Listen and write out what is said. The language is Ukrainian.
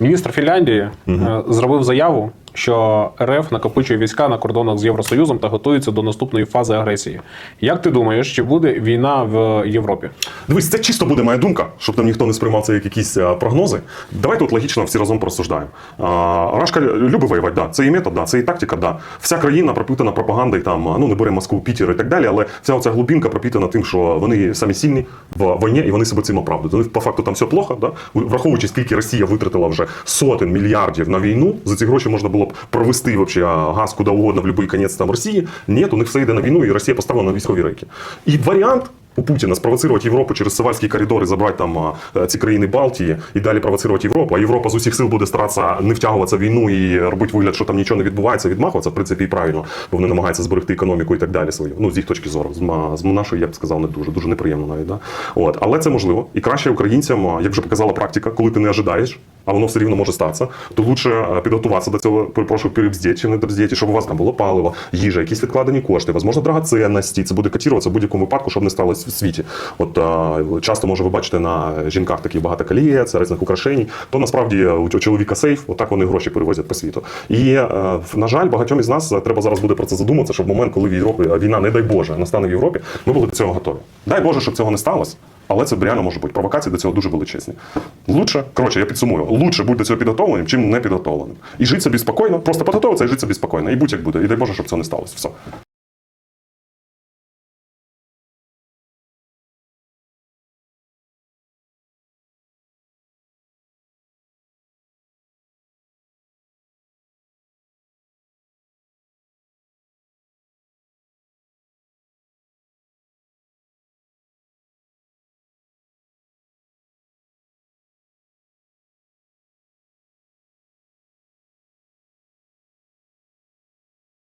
Міністр Фінляндії угу. зробив заяву, що РФ накопичує війська на кордонах з Євросоюзом та готується до наступної фази агресії. Як ти думаєш, чи буде війна в Європі? Дивись, це чисто буде моя думка, щоб там ніхто не сприймав це як якісь прогнози. Давай тут логічно всі разом просуждаємо. Рашка любить воювати, да. Це і метод, да, це і тактика, да. Вся країна пропитана пропагандою, там, ну не беремо Москву, Пітер і так далі, але вся оця глубинка пропитана тим, що вони самі сильні в війні і вони себе цим оправдують. Вони по факту там все плохо, да? враховуючи, скільки Росія витратила вже сотень мільярдів на війну, за ці гроші можна було б провести вообще газ куди угодно в будь-який кінець там Росії. Ні, у них все йде на війну, і Росія поставлена на військові рейки. І варіант у Путіна спровоцировать Європу через Савальські коридори, забрати там ці країни Балтії і далі провоцировать Європу. А Європа з усіх сил буде старатися не втягуватися в війну і робити вигляд, що там нічого не відбувається, відмахуватися, в принципі, і правильно, бо вони намагаються зберегти економіку і так далі свою. Ну, з їх точки зору. З, нашої, я б сказав, не дуже, дуже неприємно навіть. Да? От. Але це можливо. І краще українцям, як вже показала практика, коли ти не ожидаєш, а воно все рівно може статися, то лучше е, підготуватися до цього, перепрошую, перебздіти чи не добздіти, щоб у вас там було паливо, їжа, якісь відкладені кошти, можливо, драгоценності. Це буде котіруватися в будь-якому випадку, щоб не сталося в світі. От е, часто може ви бачите на жінках такі багато колієць, різних украшень. То насправді у чоловіка сейф, отак вони гроші перевозять по світу. І е, на жаль, багатьом із нас е, треба зараз буде про це задуматися, щоб в момент, коли в Європі е, війна, не дай Боже, настане в Європі, ми були до цього готові. Дай Боже, щоб цього не сталося. Але це реально може бути. Провокації до цього дуже величезні. Лучше, коротше, я підсумую, лучше бути до цього підготовленим, чим не підготовленим. І жити собі спокійно, просто підготовитися і жити собі спокійно. І будь-як буде. І дай Боже, щоб це не сталося. Все.